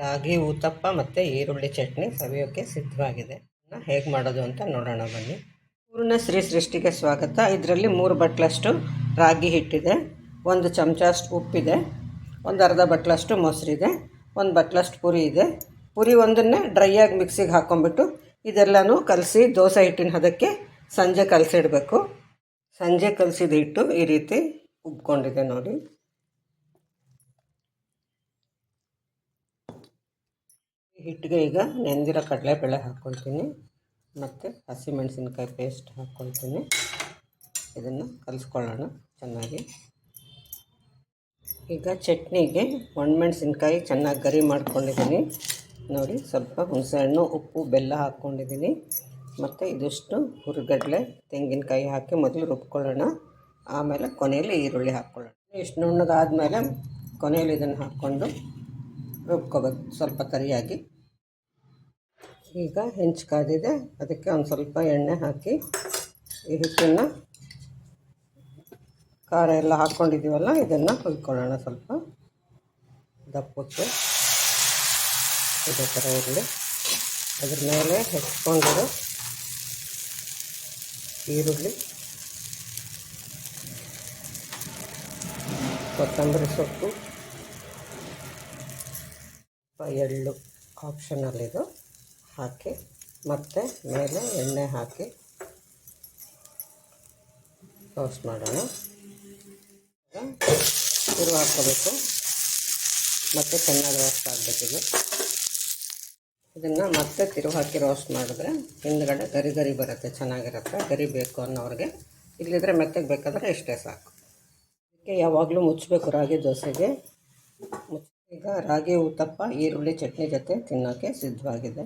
ರಾಗಿ, ಊತಪ್ಪ ಮತ್ತು ಈರುಳ್ಳಿ ಚಟ್ನಿ ಸವಿಯೋಕ್ಕೆ ಸಿದ್ಧವಾಗಿದೆ. ಹೇಗೆ ಮಾಡೋದು ಅಂತ ನೋಡೋಣ ಬನ್ನಿ. ಪೂರ್ಣ ಶ್ರೀ ಸೃಷ್ಟಿಗೆ ಸ್ವಾಗತ. ಇದರಲ್ಲಿ ಮೂರು ಬಟ್ಲಷ್ಟು ರಾಗಿ ಹಿಟ್ಟಿದೆ. ಒಂದು ಚಮಚ ಅಷ್ಟು ಉಪ್ಪಿದೆ. ಒಂದು ಅರ್ಧ ಬಟ್ಲಷ್ಟು ಮೊಸರಿದೆ. ಒಂದು ಬಟ್ಲಷ್ಟು ಪುರಿ ಇದೆ. ಪುರಿ ಒಂದನ್ನೇ ಡ್ರೈಯಾಗಿ ಮಿಕ್ಸಿಗೆ ಹಾಕ್ಕೊಂಬಿಟ್ಟು ಇದೆಲ್ಲನೂ ಕಲಸಿ ದೋಸೆ ಹಿಟ್ಟಿನ ಹದಕ್ಕೆ ಸಂಜೆ ಕಲಸಿಡಬೇಕು. ಸಂಜೆ ಕಲಸಿದ ಹಿಟ್ಟು ಈ ರೀತಿ ಉಬ್ಕೊಂಡಿದೆ ನೋಡಿ. ಹಿಟ್ಟಿಗೆ ಈಗ ನೆಂದಿರೋ ಕಡಲೆಬೇಳೆ ಹಾಕ್ಕೊಳ್ತೀನಿ ಮತ್ತು ಹಸಿಮೆಣಸಿನ್ಕಾಯಿ ಪೇಸ್ಟ್ ಹಾಕ್ಕೊಳ್ತೀನಿ ಇದನ್ನು ಕಲಿಸ್ಕೊಳ್ಳೋಣ ಚೆನ್ನಾಗಿ. ಈಗ ಚಟ್ನಿಗೆ ಒಣಮೆಣಸಿನ್ಕಾಯಿ ಚೆನ್ನಾಗಿ ಗರಿ ಮಾಡ್ಕೊಂಡಿದ್ದೀನಿ. ನೋಡಿ, ಸ್ವಲ್ಪ ಹುಣಸೆಹಣ್ಣು, ಉಪ್ಪು, ಬೆಲ್ಲ ಹಾಕ್ಕೊಂಡಿದ್ದೀನಿ ಮತ್ತು ಇದಿಷ್ಟು ಹುರಿಗಡಲೆ, ತೆಂಗಿನಕಾಯಿ ಹಾಕಿ ಮೊದಲು ರುಬ್ಕೊಳ್ಳೋಣ. ಆಮೇಲೆ ಕೊನೆಯಲ್ಲಿ ಈರುಳ್ಳಿ ಹಾಕ್ಕೊಳ್ಳೋಣ. ಇಷ್ಟು ನುಣ್ಣಗಾದ್ಮೇಲೆ ಕೊನೆಯಲ್ಲಿ ಇದನ್ನು ಹಾಕ್ಕೊಂಡು ರುಬ್ಕೋಬೇಕು. ಸ್ವಲ್ಪ ಕರಿಯಾಗಿ. ಈಗ ಹೆಂಚು ಕಾದಿದೆ ಅದಕ್ಕೆ ಒಂದು ಸ್ವಲ್ಪ ಎಣ್ಣೆ ಹಾಕಿ ಈ ಹಿಟ್ಟನ್ನು ಖಾರ ಎಲ್ಲ ಹಾಕ್ಕೊಂಡಿದ್ದೀವಲ್ಲ ಇದನ್ನು ಹುಯ್ಕೊಳ್ಳೋಣ ಸ್ವಲ್ಪ. ದಪ್ಪಕ್ಕೆ ಇದೇ ಥರ ಇರಲಿ ಅದ್ರ ಮೇಲೆ ಹೆಚ್ಕೊಂಡಿರೋ ಈರುಳ್ಳಿ, ಕೊತ್ತಂಬರಿ ಸೊಪ್ಪು ಎಳ್ಳು ಆಪ್ಷನಲ್ ಇದು ಹಾಕಿ, ಮತ್ತೆ ಮೇಲೆ ಎಣ್ಣೆ ಹಾಕಿ ರೋಸ್ಟ್ ಮಾಡೋಣ. ತಿರು ಹಾಕ್ಕೋಬೇಕು. ಮತ್ತು ಚೆನ್ನಾಗಿ ರೋಸ್ಟ್ ಆಗಬೇಕಿದೆ ಇದನ್ನು ಮತ್ತೆ ತಿರು ಹಾಕಿ ರೋಸ್ಟ್ ಮಾಡಿದ್ರೆ ಹಿಂದ್ಗಡೆ ಗರಿ ಗರಿ ಬರುತ್ತೆ, ಚೆನ್ನಾಗಿರುತ್ತೆ, ಗರಿ ಬೇಕು ಅನ್ನೋರಿಗೆ. ಇಲ್ಲಿದ್ರೆ ಮೆತ್ತಗೆ ಬೇಕಾದರೆ ಇಷ್ಟೇ ಸಾಕು. ಅದಕ್ಕೆ ಯಾವಾಗಲೂ ಮುಚ್ಚಬೇಕು ರಾಗಿ ದೋಸೆಗೆ. ಮುಚ್ಚ ಈಗ ರಾಗಿ, ಉತ್ತಪ್ಪ, ಈರುಳ್ಳಿ, ಚಟ್ನಿ ಜೊತೆ ತಿನ್ನೋಕ್ಕೆ ಸಿದ್ಧವಾಗಿದೆ.